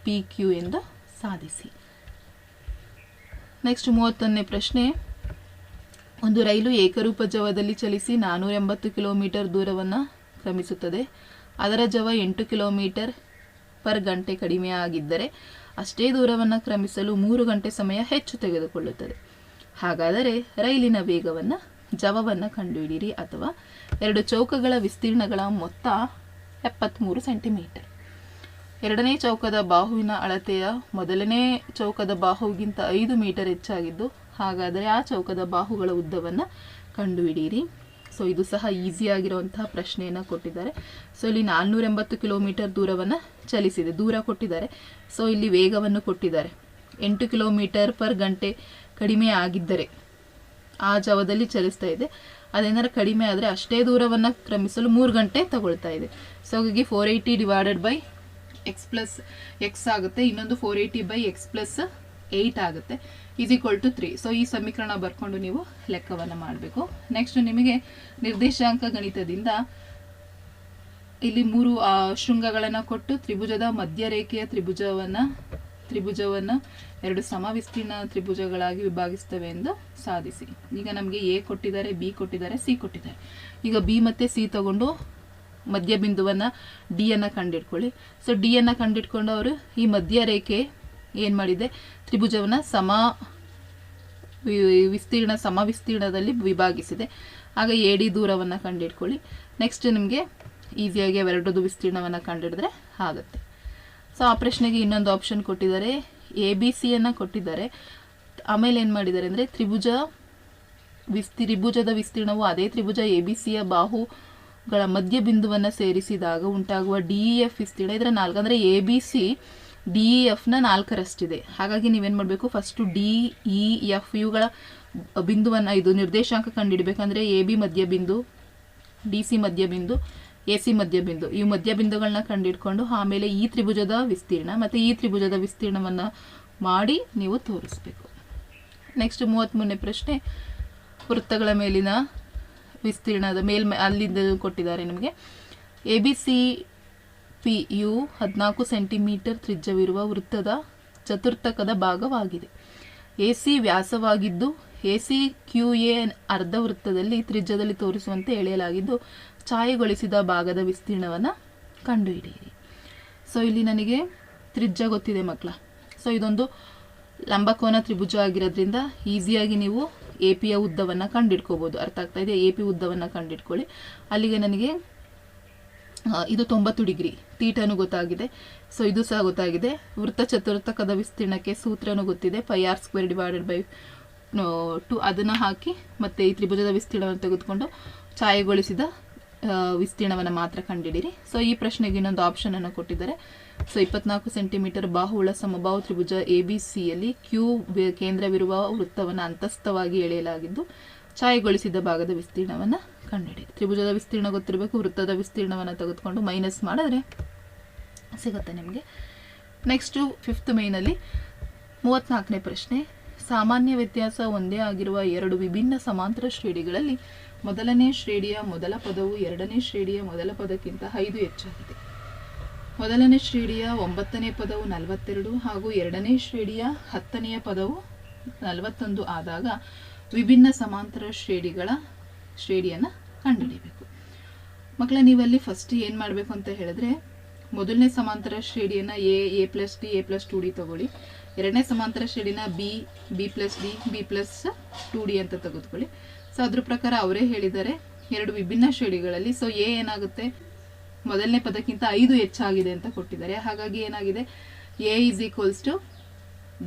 P Q ಎಂದು ಸಾಧಿಸಿ. ನೆಕ್ಸ್ಟ್ ಮೂವತ್ತೊಂದನೇ ಪ್ರಶ್ನೆ. ಒಂದು ರೈಲು ಏಕರೂಪ ಜವದಲ್ಲಿ ಚಲಿಸಿ ನಾನ್ನೂರ ಎಂಬತ್ತು ಕಿಲೋಮೀಟರ್ ದೂರವನ್ನು ಕ್ರಮಿಸುತ್ತದೆ. ಅದರ ಜವ ಎಂಟು ಕಿಲೋಮೀಟರ್ ಪರ್ ಗಂಟೆ ಕಡಿಮೆ ಆಗಿದ್ದರೆ ಅಷ್ಟೇ ದೂರವನ್ನು ಕ್ರಮಿಸಲು ಮೂರು ಗಂಟೆ ಸಮಯ ಹೆಚ್ಚು ತೆಗೆದುಕೊಳ್ಳುತ್ತದೆ. ಹಾಗಾದರೆ ರೈಲಿನ ವೇಗವನ್ನು, ಜವವನ್ನು ಕಂಡುಹಿಡಿಯಿರಿ ಅಥವಾ ಎರಡು ಚೌಕಗಳ ವಿಸ್ತೀರ್ಣಗಳ ಮೊತ್ತ ಎಪ್ಪತ್ತ್ಮೂರು ಸೆಂಟಿಮೀಟರ್. ಎರಡನೇ ಚೌಕದ ಬಾಹುವಿನ ಅಳತೆಯ ಮೊದಲನೇ ಚೌಕದ ಬಾಹುಗಿಂತ ಐದು ಮೀಟರ್ ಹೆಚ್ಚಾಗಿದ್ದು, ಹಾಗಾದರೆ ಆ ಚೌಕದ ಬಾಹುಗಳ ಉದ್ದವನ್ನು ಕಂಡುಹಿಡಿಯಿರಿ. ಸೊ ಇದು ಸಹ ಈಸಿಯಾಗಿರುವಂತಹ ಪ್ರಶ್ನೆಯನ್ನು ಕೊಟ್ಟಿದ್ದಾರೆ. ಸೊ ಇಲ್ಲಿ ನಾನ್ನೂರ ಎಂಬತ್ತು ಕಿಲೋಮೀಟರ್ ದೂರವನ್ನು ಚಲಿಸಿದೆ. ದೂರ ಕೊಟ್ಟಿದ್ದಾರೆ. ಸೊ ಇಲ್ಲಿ ವೇಗವನ್ನು ಕೊಟ್ಟಿದ್ದಾರೆ. ಎಂಟು ಕಿಲೋಮೀಟರ್ ಪರ್ ಗಂಟೆ ಕಡಿಮೆ ಆಗಿದ್ದರೆ ಆ ಜಾವದಲ್ಲಿ ಚಲಿಸ್ತಾ ಇದೆ. ಅದೇನಾರು ಕಡಿಮೆ ಆದರೆ ಅಷ್ಟೇ ದೂರವನ್ನು ಕ್ರಮಿಸಲು ಮೂರು ಗಂಟೆ ತಗೊಳ್ತಾ ಇದೆ. ಸೊ ಹಾಗಾಗಿ four eighty divided by x plus x ಆಗುತ್ತೆ. ಇನ್ನೊಂದು four eighty by x plus eight ಆಗುತ್ತೆ is equal to three so ಈ ಸಮೀಕರಣ ಬರ್ಕೊಂಡು ನೀವು ಲೆಕ್ಕವನ್ನು ಮಾಡಬೇಕು. ನೆಕ್ಸ್ಟ್ ನಿಮಗೆ ನಿರ್ದೇಶಾಂಕ ಗಣಿತದಿಂದ ಇಲ್ಲಿ ಮೂರು ಶೃಂಗಗಳನ್ನು ಕೊಟ್ಟು ತ್ರಿಭುಜದ ಮಧ್ಯರೇಖೆಯ ತ್ರಿಭುಜವನ್ನು ತ್ರಿಭುಜವನ್ನು ಎರಡು ಸಮವಿಸ್ತೀರ್ಣ ತ್ರಿಭುಜಗಳಾಗಿ ವಿಭಾಗಿಸ್ತವೆ ಎಂದು ಸಾಧಿಸಿ. ಈಗ ನಮಗೆ ಎ ಕೊಟ್ಟಿದ್ದಾರೆ ಬಿ ಕೊಟ್ಟಿದ್ದಾರೆ ಸಿ ಕೊಟ್ಟಿದ್ದಾರೆ. ಈಗ ಬಿ ಮತ್ತು ಸಿ ತಗೊಂಡು ಮಧ್ಯಬಿಂದುವನ್ನು ಡಿಯನ್ನು ಕಂಡಿಡ್ಕೊಳ್ಳಿ ಸೊ ಡಿಯನ್ನು ಕಂಡಿಡ್ಕೊಂಡು ಅವರು ಈ ಮಧ್ಯರೇಖೆ ಏನು ಮಾಡಿದೆ? ತ್ರಿಭುಜವನ್ನು ಸಮ ವಿಸ್ತೀರ್ಣ ಸಮ ವಿಸ್ತೀರ್ಣದಲ್ಲಿ ವಿಭಾಗಿಸಿದೆ. ಆಗ ಎ ಡಿ ದೂರವನ್ನು ಕಂಡಿಡ್ಕೊಳ್ಳಿ ನೆಕ್ಸ್ಟ್ ನಿಮಗೆ ಈಸಿಯಾಗಿ ಅವೆರಡರದ್ದು ವಿಸ್ತೀರ್ಣವನ್ನು ಕಂಡಿಡಿದ್ರೆ ಆಗುತ್ತೆ. ಸೊ ಆ ಪ್ರಶ್ನೆಗೆ ಇನ್ನೊಂದು ಆಪ್ಷನ್ ಕೊಟ್ಟಿದ್ದಾರೆ. ಎ, ಬಿ ಸಿಯನ್ನು ಕೊಟ್ಟಿದ್ದಾರೆ. ಆಮೇಲೆ ಏನು ಮಾಡಿದ್ದಾರೆ ಅಂದರೆ ತ್ರಿಭುಜ ವಿಸ್ ತ್ರಿಭುಜದ ವಿಸ್ತೀರ್ಣವು ಅದೇ ತ್ರಿಭುಜ ಎ, ಬಿ ಸಿಯ ಬಾಹುಗಳ ಮಧ್ಯ ಬಿಂದುವನ್ನು ಸೇರಿಸಿದಾಗ ಉಂಟಾಗುವ ಡಿ ಎಫ್ ವಿಸ್ತೀರ್ಣ. ಇದರ ನಾಲ್ಕು ಅಂದರೆ A, B, C D E ಎಫ್ನ ನಾಲ್ಕರಷ್ಟಿದೆ. ಹಾಗಾಗಿ ನೀವೇನು ಮಾಡಬೇಕು? ಫಸ್ಟು ಡಿ ಇ ಎಫ್ ಇವುಗಳ ಬಿಂದುವನ್ನು ಇದು ನಿರ್ದೇಶಾಂಕ ಕಂಡುಹಿಡಬೇಕಂದ್ರೆ ಎ ಬಿ ಮಧ್ಯ ಬಿಂದು ಡಿ ಸಿ ಮಧ್ಯ ಬಿಂದು ಎ ಸಿ ಮಧ್ಯ ಬಿಂದು. ಈ ಮಧ್ಯಬಿಂದುಗಳನ್ನ ಕಂಡಿಡ್ಕೊಂಡು ಆಮೇಲೆ ಈ ತ್ರಿಭುಜದ ವಿಸ್ತೀರ್ಣ ಮತ್ತು ಈ ತ್ರಿಭುಜದ ವಿಸ್ತೀರ್ಣವನ್ನು ಮಾಡಿ ನೀವು ತೋರಿಸ್ಬೇಕು. ನೆಕ್ಸ್ಟ್ ಮೂವತ್ತ್ಮೂರನೇ ಪ್ರಶ್ನೆ. ವೃತ್ತಗಳ ಮೇಲಿನ ವಿಸ್ತೀರ್ಣದ ಮೇಲ್ಮೆ ಅಲ್ಲಿಂದ ಕೊಟ್ಟಿದ್ದಾರೆ ನಿಮಗೆ. A B C P U ಹದಿನಾಲ್ಕು ಸೆಂಟಿಮೀಟರ್ ತ್ರಿಜ್ಯವಿರುವ ವೃತ್ತದ ಚತುರ್ಥಕದ ಭಾಗವಾಗಿದೆ. ಎ ಸಿ ವ್ಯಾಸವಾಗಿದ್ದು, ಎ ಸಿ ಕ್ಯೂ ಎ ಅರ್ಧ ವೃತ್ತದಲ್ಲಿ ತ್ರಿಜ್ಯದಲ್ಲಿ ತೋರಿಸುವಂತೆ ಎಳೆಯಲಾಗಿದ್ದು, ಛಾಯೆಗೊಳಿಸಿದ ಭಾಗದ ವಿಸ್ತೀರ್ಣವನ್ನು ಕಂಡುಹಿಡಿಯಿರಿ. ಸೊ ಇಲ್ಲಿ ನನಗೆ ತ್ರಿಜ್ಯ ಗೊತ್ತಿದೆ ಮಕ್ಕಳ. ಸೊ ಇದೊಂದು ಲಂಬಕೋನ ತ್ರಿಭುಜ ಆಗಿರೋದ್ರಿಂದ ಈಸಿಯಾಗಿ ನೀವು ಎ ಪಿಯ ಉದ್ದವನ್ನು ಕಂಡಿಡ್ಕೋಬೋದು. ಅರ್ಥ ಆಗ್ತಾ ಇದೆ? ಎ ಪಿ ಉದ್ದವನ್ನು ಕಂಡಿಡ್ಕೊಳ್ಳಿ ಅಲ್ಲಿಗೆ ನನಗೆ ಇದು ತೊಂಬತ್ತು ಡಿಗ್ರಿ ತೀಟನು ಗೊತ್ತಾಗಿದೆ. ಸೊ ಇದು ಸಹ ಗೊತ್ತಾಗಿದೆ. ವೃತ್ತ ಚತುರ್ಥಕದ ವಿಸ್ತೀರ್ಣಕ್ಕೆ ಸೂತ್ರನೂ ಗೊತ್ತಿದೆ. Pi r square divided by two ಅದನ್ನು ಹಾಕಿ ಮತ್ತೆ ಈ ತ್ರಿಭುಜದ ವಿಸ್ತೀರ್ಣವನ್ನು ತೆಗೆದುಕೊಂಡು ಛಾಯೆಗೊಳಿಸಿದ ವಿಸ್ತೀರ್ಣವನ್ನು ಮಾತ್ರ ಕಂಡಿಡಿರಿ ಸೊ ಈ ಪ್ರಶ್ನೆಗೆ ಇನ್ನೊಂದು ಆಪ್ಷನನ್ನು ಕೊಟ್ಟಿದ್ದಾರೆ. ಸೊ ಇಪ್ಪತ್ನಾಲ್ಕು ಸೆಂಟಿಮೀಟರ್ ಬಾಹುಳ ಸಮಬಾಹು ತ್ರಿಭುಜ ಎ ಬಿ ಸಿಯಲ್ಲಿ ಕ್ಯೂ ಕೇಂದ್ರವಿರುವ ವೃತ್ತವನ್ನು ಅಂತಸ್ಥವಾಗಿ ಎಳೆಯಲಾಗಿದ್ದು, ಛಾಯೆಗೊಳಿಸಿದ ಭಾಗದ ವಿಸ್ತೀರ್ಣವನ್ನು ಕಂಡುಹಿಡಿಯಿರಿ ತ್ರಿಭುಜದ ವಿಸ್ತೀರ್ಣ ಗೊತ್ತಿರಬೇಕು, ವೃತ್ತದ ವಿಸ್ತೀರ್ಣವನ್ನು ತೆಗೆದುಕೊಂಡು ಮೈನಸ್ ಮಾಡಿದ್ರೆ ಸಿಗುತ್ತೆ ನಿಮಗೆ. ನೆಕ್ಸ್ಟು ಫಿಫ್ತ್ ಮೇನಲ್ಲಿ ಮೂವತ್ತ್ನಾಲ್ಕನೇ ಪ್ರಶ್ನೆ, ಸಾಮಾನ್ಯ ವ್ಯತ್ಯಾಸ ಒಂದೇ ಆಗಿರುವ ಎರಡು ವಿಭಿನ್ನ ಸಮಾಂತರ ಶ್ರೇಣಿಗಳಲ್ಲಿ ಮೊದಲನೇ ಶ್ರೇಣಿಯ ಮೊದಲ ಪದವು ಎರಡನೇ ಶ್ರೇಣಿಯ ಮೊದಲ ಪದಕ್ಕಿಂತ ಐದು ಹೆಚ್ಚಾಗಿದೆ. ಮೊದಲನೇ ಶ್ರೇಣಿಯ ಒಂಬತ್ತನೇ ಪದವು ನಲವತ್ತೆರಡು ಹಾಗೂ ಎರಡನೇ ಶ್ರೇಣಿಯ ಹತ್ತನೆಯ ಪದವು ನಲವತ್ತೊಂದು ಆದಾಗ ವಿಭಿನ್ನ ಸಮಾಂತರ ಶ್ರೇಣಿಗಳ ಶ್ರೇಣಿಯನ್ನು ಕಂಡುಹಿಡಿಯಬೇಕು ಮಕ್ಕಳ ನೀವಲ್ಲಿ ಫಸ್ಟ್ ಏನು ಮಾಡಬೇಕು ಅಂತ ಹೇಳಿದ್ರೆ, ಮೊದಲನೇ ಸಮಾಂತರ ಶ್ರೇಣಿಯನ್ನು a a plus d a plus two d ತಗೊಳ್ಳಿ. ಎರಡನೇ ಸಮಾಂತರ ಶ್ರೇಣಿನ b b plus d b plus two d ಅಂತ ತೆಗೆದುಕೊಳ್ಳಿ. ಸೊ ಅದ್ರ ಪ್ರಕಾರ ಅವರೇ ಹೇಳಿದ್ದಾರೆ, ಎರಡು ವಿಭಿನ್ನ ಶ್ರೇಣಿಗಳಲ್ಲಿ. ಸೊ ಎ ಏನಾಗುತ್ತೆ? ಮೊದಲನೇ ಪದಕ್ಕಿಂತ ಐದು ಹೆಚ್ಚಾಗಿದೆ ಅಂತ ಕೊಟ್ಟಿದ್ದಾರೆ. ಹಾಗಾಗಿ ಏನಾಗಿದೆ? A is equals to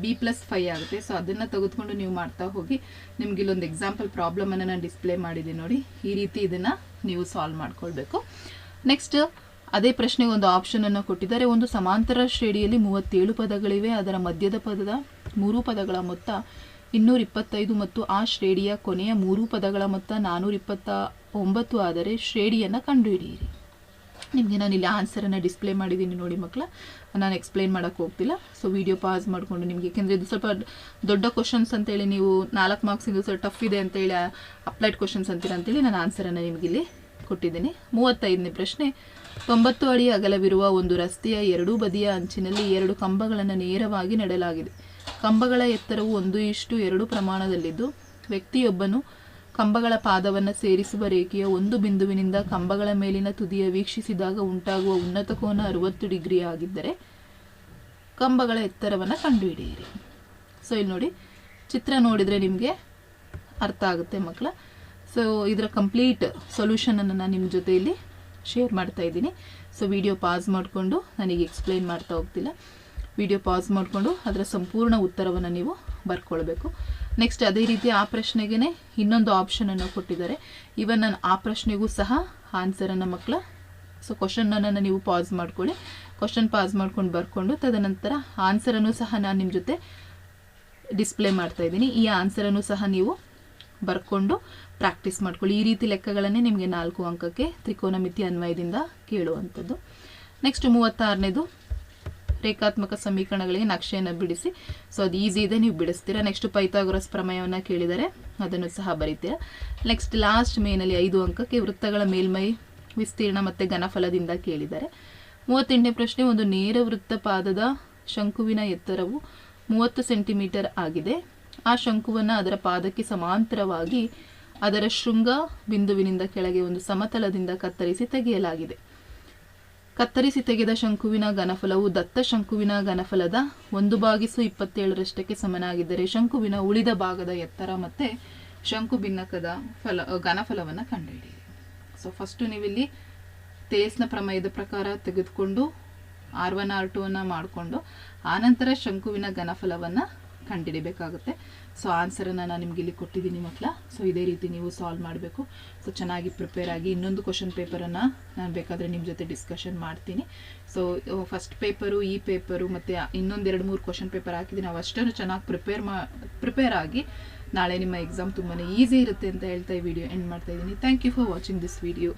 b plus five ಆಗುತ್ತೆ. ಸೊ ಅದನ್ನು ತೆಗೆದುಕೊಂಡು ನೀವು ಮಾಡ್ತಾ ಹೋಗಿ, ನಿಮ್ಗೆ ಇಲ್ಲೊಂದು ಎಕ್ಸಾಂಪಲ್ ಪ್ರಾಬ್ಲಮನ್ನು ನಾನು ಡಿಸ್ಪ್ಲೇ ಮಾಡಿದ್ದೀನಿ ನೋಡಿ. ಈ ರೀತಿ ಇದನ್ನು ನೀವು ಸಾಲ್ವ್ ಮಾಡ್ಕೊಳ್ಬೇಕು. ನೆಕ್ಸ್ಟ್ ಅದೇ ಪ್ರಶ್ನೆಗೆ ಒಂದು ಆಪ್ಷನನ್ನು ಕೊಟ್ಟಿದ್ದಾರೆ. ಒಂದು ಸಮಾಂತರ ಶ್ರೇಣಿಯಲ್ಲಿ ಮೂವತ್ತೇಳು ಪದಗಳಿವೆ. ಅದರ ಮಧ್ಯದ ಪದದ ಮೂರು ಪದಗಳ ಮೊತ್ತ ಇನ್ನೂರ ಇಪ್ಪತ್ತೈದು ಮತ್ತು ಆ ಶ್ರೇಣಿಯ ಕೊನೆಯ ಮೂರು ಪದಗಳ ಮೊತ್ತ ನಾನ್ನೂರ ಇಪ್ಪತ್ತ ಒಂಬತ್ತು ಆದರೆ ಶ್ರೇಣಿಯನ್ನು ಕಂಡುಹಿಡಿಯಿರಿ. ನಿಮಗೆ ನಾನು ಇಲ್ಲಿ ಆನ್ಸರನ್ನು ಡಿಸ್ಪ್ಲೇ ಮಾಡಿದ್ದೀನಿ ನೋಡಿ ಮಕ್ಕಳ ನಾನು ಎಕ್ಸ್ಪ್ಲೈನ್ ಮಾಡೋಕ್ಕೆ ಹೋಗ್ತಿಲ್ಲ. ಸೊ ವಿಡಿಯೋ ಪಾಸ್ ಮಾಡಿಕೊಂಡು ನಿಮಗೆ. ಯಾಕೆಂದರೆ ಇದು ಸ್ವಲ್ಪ ದೊಡ್ಡ ಕ್ವಶನ್ಸ್ ಅಂತೇಳಿ ನೀವು ನಾಲ್ಕು ಮಾರ್ಕ್ಸ್ ಇದು ಸ್ವಲ್ಪ ಟಫ್ ಇದೆ ಅಂತೇಳಿ ಅಪ್ಲೈಡ್ ಕ್ವಶನ್ಸ್ ಅಂತೀರ ಅಂತೇಳಿ ನಾನು ಆನ್ಸರನ್ನು ನಿಮಗೆ ಇಲ್ಲಿ ಕೊಟ್ಟಿದ್ದೀನಿ. ಮೂವತ್ತೈದನೇ ಪ್ರಶ್ನೆ. ತೊಂಬತ್ತು ಅಡಿ ಅಗಲವಿರುವ ಒಂದು ರಸ್ತೆಯ ಎರಡೂ ಬದಿಯ ಅಂಚಿನಲ್ಲಿ ಎರಡು ಕಂಬಗಳನ್ನು ನೇರವಾಗಿ ನೆಡಲಾಗಿದೆ. ಕಂಬಗಳ ಎತ್ತರವು ಒಂದು ಇಷ್ಟು ಎರಡು ಪ್ರಮಾಣದಲ್ಲಿದ್ದು, ವ್ಯಕ್ತಿಯೊಬ್ಬನು ಕಂಬಗಳ ಪಾದವನ್ನು ಸೇರಿಸುವ ರೇಖೆಯ ಒಂದು ಬಿಂದುವಿನಿಂದ ಕಂಬಗಳ ಮೇಲಿನ ತುದಿಯ ವೀಕ್ಷಿಸಿದಾಗ ಉಂಟಾಗುವ ಉನ್ನತ ಕೋನ ಅರವತ್ತು ಡಿಗ್ರಿ ಆಗಿದ್ದರೆ ಕಂಬಗಳ ಎತ್ತರವನ್ನು ಕಂಡುಹಿಡಿಯಿರಿ. ಸೊ ಇಲ್ಲಿ ನೋಡಿ, ಚಿತ್ರ ನೋಡಿದರೆ ನಿಮಗೆ ಅರ್ಥ ಆಗುತ್ತೆ ಮಕ್ಕಳ. ಸೊ ಇದರ ಕಂಪ್ಲೀಟ್ ಸೊಲ್ಯೂಷನನ್ನು ನಾನು ನಿಮ್ಮ ಜೊತೆಯಲ್ಲಿ ಶೇರ್ ಮಾಡ್ತಾ ಇದ್ದೀನಿ. ಸೊ ವಿಡಿಯೋ ಪಾಸ್ ಮಾಡಿಕೊಂಡು ನನಗೆ ಎಕ್ಸ್ಪ್ಲೈನ್ ಮಾಡ್ತಾ ಹೋಗ್ತಿಲ್ಲ. ವಿಡಿಯೋ ಪಾಸ್ ಮಾಡಿಕೊಂಡು ಅದರ ಸಂಪೂರ್ಣ ಉತ್ತರವನ್ನು ನೀವು ಬರ್ಕೊಳ್ಬೇಕು. ನೆಕ್ಸ್ಟ್ ಅದೇ ರೀತಿ ಆ ಪ್ರಶ್ನೆಗೆ ಇನ್ನೊಂದು ಆಪ್ಷನನ್ನು ಕೊಟ್ಟಿದ್ದಾರೆ. ಇವನ್ ನಾನು ಆ ಪ್ರಶ್ನೆಗೂ ಸಹ ಆನ್ಸರನ್ನು ಮಕ್ಕಳ ಸೊ ಕ್ವಶನನ್ನು ನೀವು ಪಾಸ್ ಮಾಡ್ಕೊಳ್ಳಿ. ಕ್ವಶನ್ ಪಾಸ್ ಮಾಡ್ಕೊಂಡು ಬರ್ಕೊಂಡು ತದನಂತರ ಆನ್ಸರನ್ನು ಸಹ ನಾನು ನಿಮ್ಮ ಜೊತೆ ಡಿಸ್ಪ್ಲೇ ಮಾಡ್ತಾ ಇದ್ದೀನಿ. ಈ ಆನ್ಸರನ್ನು ಸಹ ನೀವು ಬರ್ಕೊಂಡು ಪ್ರಾಕ್ಟೀಸ್ ಮಾಡ್ಕೊಳ್ಳಿ. ಈ ರೀತಿ ಲೆಕ್ಕಗಳನ್ನೇ ನಿಮಗೆ ನಾಲ್ಕು ಅಂಕಕ್ಕೆ ತ್ರಿಕೋನಮಿತಿ ಅನ್ವಯದಿಂದ ಕೇಳುವಂಥದ್ದು. ನೆಕ್ಸ್ಟ್ ಮೂವತ್ತಾರನೇದು ರೇಖಾತ್ಮಕ ಸಮೀಕರಣಗಳಿಗೆ ನಕ್ಷೆಯನ್ನು ಬಿಡಿಸಿ. ಸೊ ಅದು ಈಸಿ ಇದೆ, ನೀವು ಬಿಡಿಸ್ತೀರಾ. ನೆಕ್ಸ್ಟ್ ಪೈಥಾಗೊರಸ್ ಪ್ರಮೇಯವನ್ನು ಕೇಳಿದರೆ ಅದನ್ನು ಸಹ ಬರೀತೀರಾ. ನೆಕ್ಸ್ಟ್ ಲಾಸ್ಟ್ ಮೇನಲ್ಲಿ ಐದು ಅಂಕಕ್ಕೆ ವೃತ್ತಗಳ ಮೇಲ್ಮೈ ವಿಸ್ತೀರ್ಣ ಮತ್ತು ಘನಫಲದಿಂದ ಕೇಳಿದ್ದಾರೆ ಮೂವತ್ತೆಂಟನೇ ಪ್ರಶ್ನೆ, ಒಂದು ನೇರ ವೃತ್ತಪಾದದ ಶಂಕುವಿನ ಎತ್ತರವು ಮೂವತ್ತು ಸೆಂಟಿಮೀಟರ್ ಆಗಿದೆ. ಆ ಶಂಕುವನ್ನು ಅದರ ಪಾದಕ್ಕೆ ಸಮಾಂತರವಾಗಿ ಅದರ ಶೃಂಗ ಬಿಂದುವಿನಿಂದ ಕೆಳಗೆ ಒಂದು ಸಮತಲದಿಂದ ಕತ್ತರಿಸಿ ತೆಗೆಯಲಾಗಿದೆ. ಕತ್ತರಿಸಿ ತೆಗೆದ ಶಂಕುವಿನ ಘನಫಲವು ದತ್ತ ಶಂಕುವಿನ ಘನಫಲದ ಒಂದು ಬಾಗಿಸು ಇಪ್ಪತ್ತೇಳರಷ್ಟಕ್ಕೆ ಸಮನಾಗಿದ್ದರೆ ಶಂಕುವಿನ ಉಳಿದ ಭಾಗದ ಎತ್ತರ ಮತ್ತು ಶಂಕು ಭಿನ್ನಕದ ಫಲ ಘನಫಲವನ್ನು ಕಂಡುಹಿಡಿಯಿರಿ. ಸೊ ಫಸ್ಟು ನೀವಿಲ್ಲಿ ತೇಸ್ನ ಪ್ರಮೇಯದ ಪ್ರಕಾರ ತೆಗೆದುಕೊಂಡು ಆರ್ ಒನ್ ಆರ್ ಟು ಅನ್ನು ಮಾಡಿಕೊಂಡು, ಆನಂತರ ಶಂಕುವಿನ ಘನಫಲವನ್ನು ಕಂಡುಹಿಡಿಬೇಕಾಗುತ್ತೆ ಸೊ ಆನ್ಸರನ್ನು ನಾನು ನಿಮ್ಗೆ ಇಲ್ಲಿ ಕೊಟ್ಟಿದ್ದೀನಿ ಮಕ್ಕಳ ಸೊ ಇದೇ ರೀತಿ ನೀವು ಸಾಲ್ವ್ ಮಾಡಬೇಕು. ಸೊ ಚೆನ್ನಾಗಿ ಪ್ರಿಪೇರ್ ಆಗಿ ಇನ್ನೊಂದು ಕ್ವಶನ್ ಪೇಪರನ್ನು ನಾನು ಬೇಕಾದರೆ ನಿಮ್ಮ ಜೊತೆ ಡಿಸ್ಕಷನ್ ಮಾಡ್ತೀನಿ. ಸೊ ಫಸ್ಟ್ ಪೇಪರು ಈ ಪೇಪರು ಮತ್ತು ಇನ್ನೊಂದು ಎರಡು ಮೂರು ಕ್ವಶನ್ ಪೇಪರ್ ಹಾಕಿದ್ದೀನಿ ಅವಷ್ಟನ್ನು ಚೆನ್ನಾಗಿ ಪ್ರಿಪೇರ್ ಮಾ ಪ್ರಿಪೇರ್ ಆಗಿ ನಾಳೆ ನಿಮ್ಮ ಎಕ್ಸಾಮ್ ತುಂಬಾ ಈಸಿ ಇರುತ್ತೆ ಅಂತ ಹೇಳ್ತಾ ಈ ವಿಡಿಯೋ ಎಂಡ್ ಮಾಡ್ತಾ ಇದ್ದೀನಿ. Thank you for watching this video